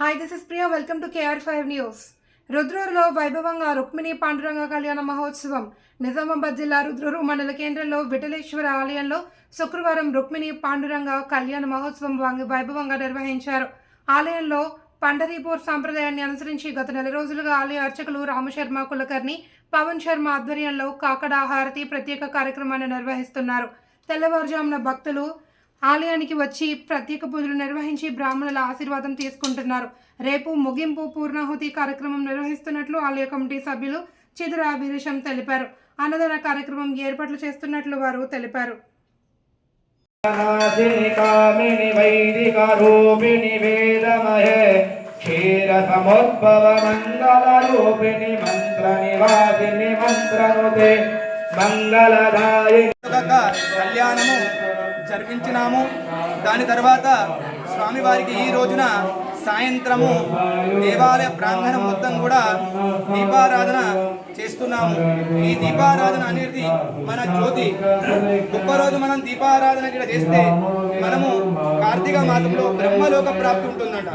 Hi this is Priya welcome to KR five news రుద్రూరులో వైభవంగా రుక్మిణి పాండురంగ కళ్యాణ మహోత్సవం. నిజామాబాద్ జిల్లా రుద్రూరు మండల కేంద్రంలో విఠలేశ్వర ఆలయంలో శుక్రవారం రుక్మిణి పాండురంగ కళ్యాణ మహోత్సవం వంగ- వైభవంగా నిర్వహించారు. ఆలయంలో పండరీపూర్ సాంప్రదాయాన్ని అనుసరించి గత నెల రోజులుగా ఆలయ అర్చకులు రామశర్మ కులకర్ణి పవన్ శర్మ ఆధ్వర్యంలో కాకడ హారతి ప్రత్యేక కార్యక్రమాన్ని నిర్వహిస్తున్నారు. తెల్లవారుజామున భక్తులు ఆలయానికి వచ్చి ప్రత్యేక పూజలు నిర్వహించి బ్రాహ్మణుల ఆశీర్వాదం తీసుకుంటున్నారు. రేపు ముగింపు పూర్ణాహుతి కార్యక్రమం నిర్వహిస్తున్నట్లు ఆలయ కమిటీ సభ్యులు చిదుర అభిరేషం తెలిపారు. అన్నదాన కార్యక్రమం ఏర్పాట్లు చేస్తున్నట్లు వారు తెలిపారు. వైదికరూపిణి వేదమహే క్షీరసముద్భవ మంగళరూపిణి మంత్ర నివాసిని మంత్రనుతే యొక్క కళ్యాణము జరిపించినాము. దాని తర్వాత స్వామివారికి ఈ రోజున సాయంత్రము దేవాలయ ప్రాంగణం మొత్తం కూడా దీపారాధన చేస్తున్నాము. ఈ దీపారాధన అనేది మన జ్యోతి. గొప్ప రోజు మనం దీపారాధన ఇక్కడ చేస్తే మనము కార్తీక మాసంలో బ్రహ్మలోక ప్రాప్తి ఉంటుందంట.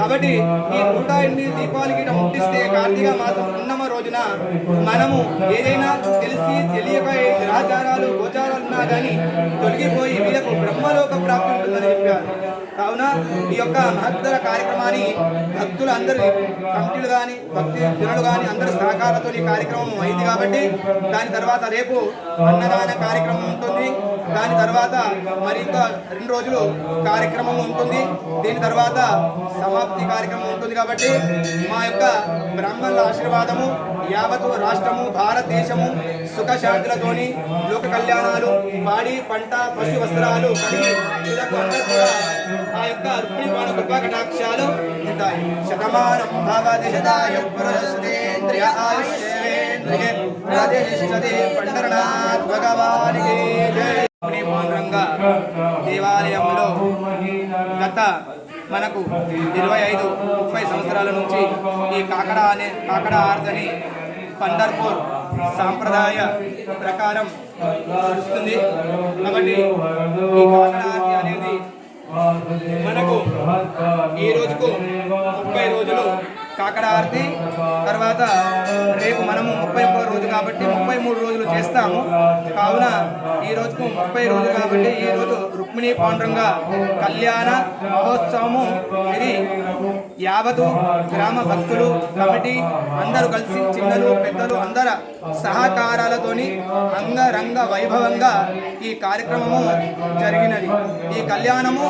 కాబట్టి ఈ నూట ఎనిమిది దీపాలు ఇక్కడ ముట్టిస్తే కార్తీక మాసం ఉన్నమ రోజున మనము ఏదైనా తెలిసి తెలియక గ్రహచారాలు గోచారాలు ఉన్నా కానీ తొలగిపోయి వీళ్ళకు బ్రహ్మలోక ప్రాప్తి ఉంటుందని చెప్పారు. కావున ఈ యొక్క మహత్తర కార్యక్రమాన్ని భక్తులు అందరూ కమిటీలు కానీ భక్తి జనులు కానీ అందరూ సహకారంతో ఈ కార్యక్రమం అయింది కాబట్టి దాని తర్వాత రేపు అన్నదాన కార్యక్రమం ఉంటుంది. దాని తర్వాత మరి ఇంకా రెండు రోజులు కార్యక్రమం ఉంటుంది. దీని తర్వాత సమాప్తి కార్యక్రమం ఉంటుంది కాబట్టి మా యొక్క బ్రాహ్మణుల ఆశీర్వాదము యావత్ రాష్ట్రము భారతదేశము సుఖ శాంతులతోని లోక కళ్యాణాలు పాడి పంట పశు వస్త్రాలు కలిగి అందరూ కూడా ఆ యొక్క రుక్మిణిపాన కృపా కటాక్షాలు ఉంటాయి. శతమానం భవతి పురస్తేంద్రియ ఆయుష్యేంద్రియ ప్రతిష్టతి పండరనాథ్ భగవానికి జై. దేవాలయంలో గత మనకు ఇరవై ఐదు ముప్పై సంవత్సరాల నుంచి ఈ కాకడ అనే కాకడ ఆర్దని పండర్పూర్ సాంప్రదాయ ప్రకారం నడుస్తుంది. కాబట్టి ఈ కాకడ ఆర్తి అనేది మనకు ఈ రోజుకు ముప్పై రోజులు కాకడ ఆరతి తర్వాత రేపు మనము ముప్పై మూడు రోజు కాబట్టి ముప్పై మూడు రోజులు చేస్తాము. కావున ఈ రోజుకు ముప్పై రోజులు కాబట్టి ఈ రోజు రుక్మిణి పాండురంగ కళ్యాణ మహోత్సవము. ఇది యావతు గ్రామ భక్తులు కమిటీ అందరూ కలిసి చిన్నలు పెద్దలు అందర సహకారాలతోని అంగరంగ వైభవంగా ఈ కార్యక్రమము జరిగినది. ఈ కళ్యాణము